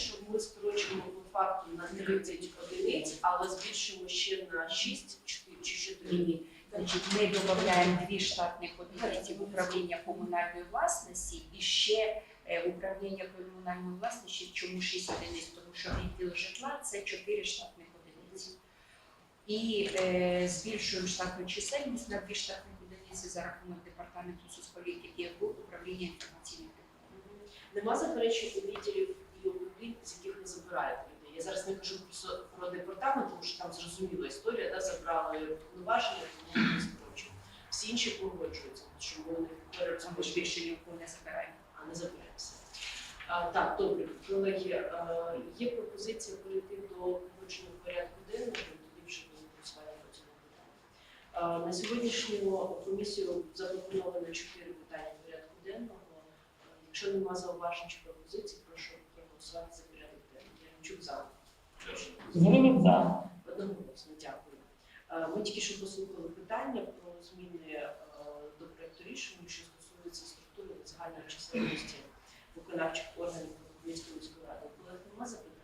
що ми скорочуємо факту на 30 одиниць, але збільшуємо ще на 6 чи 4. Ні. Значить, ми додаємо дві штатних одиниці управління комунальної власності і ще е, управління комунальної власності, чому 6 одиниць, тому що відділ житла це 4 штатних одиниці. І е, збільшуємо штатну чисельність на дві штатних одиниці за рахунок департаменту соцполітики в управління інформаційної технології. Нема заперечень у відділів і забираєте людей. Я зараз не кажу про, про департамент, тому що там зрозуміла історія, да, забрали повноваження, тому ми скорочуємо. Всі інші погоджуються, що ми не більше ні не збираємо. а не заберемося. А, так, добре, колеги, а, є пропозиція перейти до погодження порядку денного, тоді вже буде голосування по цьому питанню. На сьогоднішню комісію запропоновано чотири питання порядку денного. Якщо нема зауважень чи пропозицій, прошу проголосувати за порядок за. Зеленюк за. Одноголосно, дякую. Е, Ми тільки що послухали питання про зміни е, до проекту рішення, що стосується структури та загальної чисельності виконавчих органів Кропивницької міської ради. У колег нема запитань?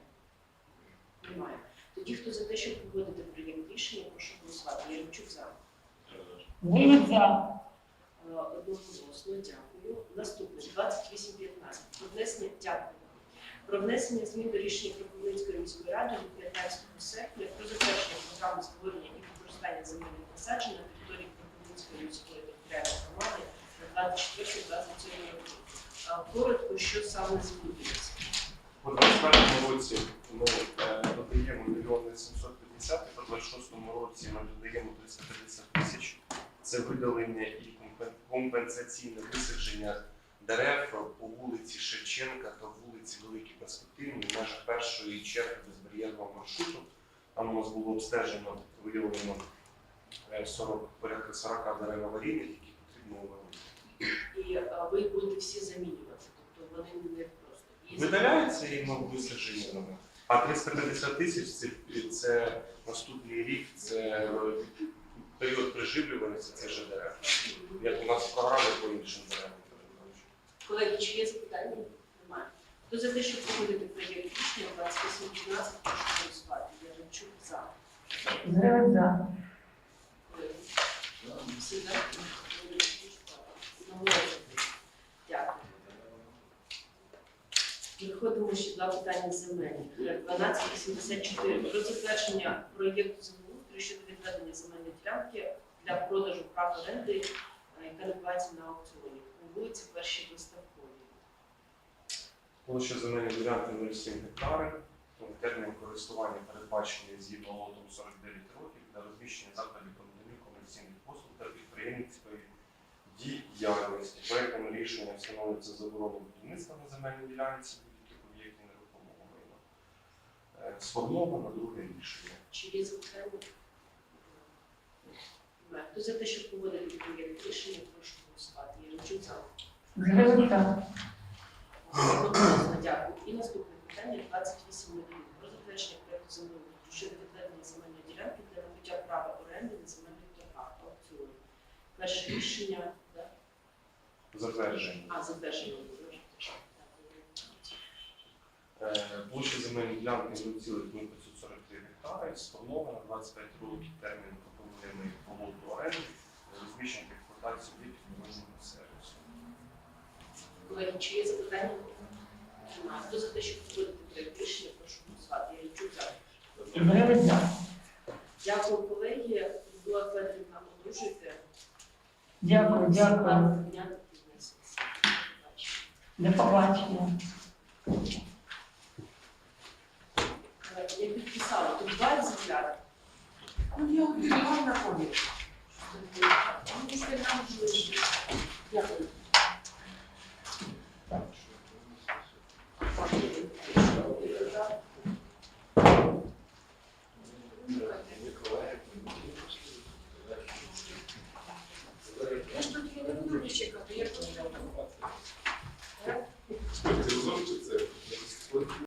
Немає. Тоді, хто за те, щоб погодити проєкт рішення, прошу голосувати. Яремчук за. Зеленюк за. Е, Одноголосно, дякую. Наступне 28.15. Про дякую. Про внесення змін до рішення Кропивницької міської ради від 15 серпня про затвердження програми створення і використання земельних насаджень на території Кропивницької міської територіальної громади на 24-27 роки. Е, Коротко, що саме змінюється. У 21 році ми е, додаємо мільйони 750, по 26 році ми додаємо 350 тисяч. Це видалення і компен- компенсаційне висадження дерев по вулиці Шевченка та вулиці Великій Перспективній в межах першої черги безбар'єрного маршруту. Там у нас було обстежено, виявлено е, 40, порядка 40 дерев аварійних, які потрібно виводити. І е, ви їх будете всі замінювати, тобто вони не просто. І Видаляється і ну, висадження. А 350 тисяч це, це наступний рік, це е, період приживлюваності, це вже дерева. Як у нас програми по іншим деревам. Колеги, чи є запитання? Немає. Хто за те, щоб погодити проєкт рішення 2812, прошу голосувати. Яремчук за. Зеленюк за. Колеги, Всі за? Дякую. Переходимо ще два питання земельні. 1284. Про затвердження проєкту землеустрою щодо відведення земельної ділянки для продажу прав оренди, яка набувається на аукціоні. У вулиці першій виставковій. Площа земельної ділянки 0,7 гектари. Термін користування передбачений згідно лотом 49 років для розміщення закладів по комерційних послуг та підприємницької діяльності. Проектом рішення встановлюється заборона будівництва на земельній ділянці будь-яких об'єктів нерухомого майна. Е, Сформовано друге рішення. Чи є. Хто за те, щоб погодити проєкт рішення, прошу голосувати. Яремчук за. Одноголосно дякую. І наступне питання 28 мільйонів. Про затвердження проєкту землеустрою щодо відведення земельної ділянки для набуття права оренди на земельних торгах аукціоні. Перше рішення, да? Затвердження. а затвердження. Е, Площа земельної ділянки 0,543 гектари, сформована 25 років термін пропонуємий по лоту оренди, розміщення та експлуатації об'єктів комунального сервісу. Колеги, чи є запитання? Немає. Хто за те, щоб погодити проєкт рішення, прошу голосувати. Яремчук за. Зеленюк за. Дякую, колеги. Була Федорівна, одружуйте. Дякую, дякую. Дня. До побачення. Я підписала, тут два екземпляри. Ну, я уберегла на вже Дякую.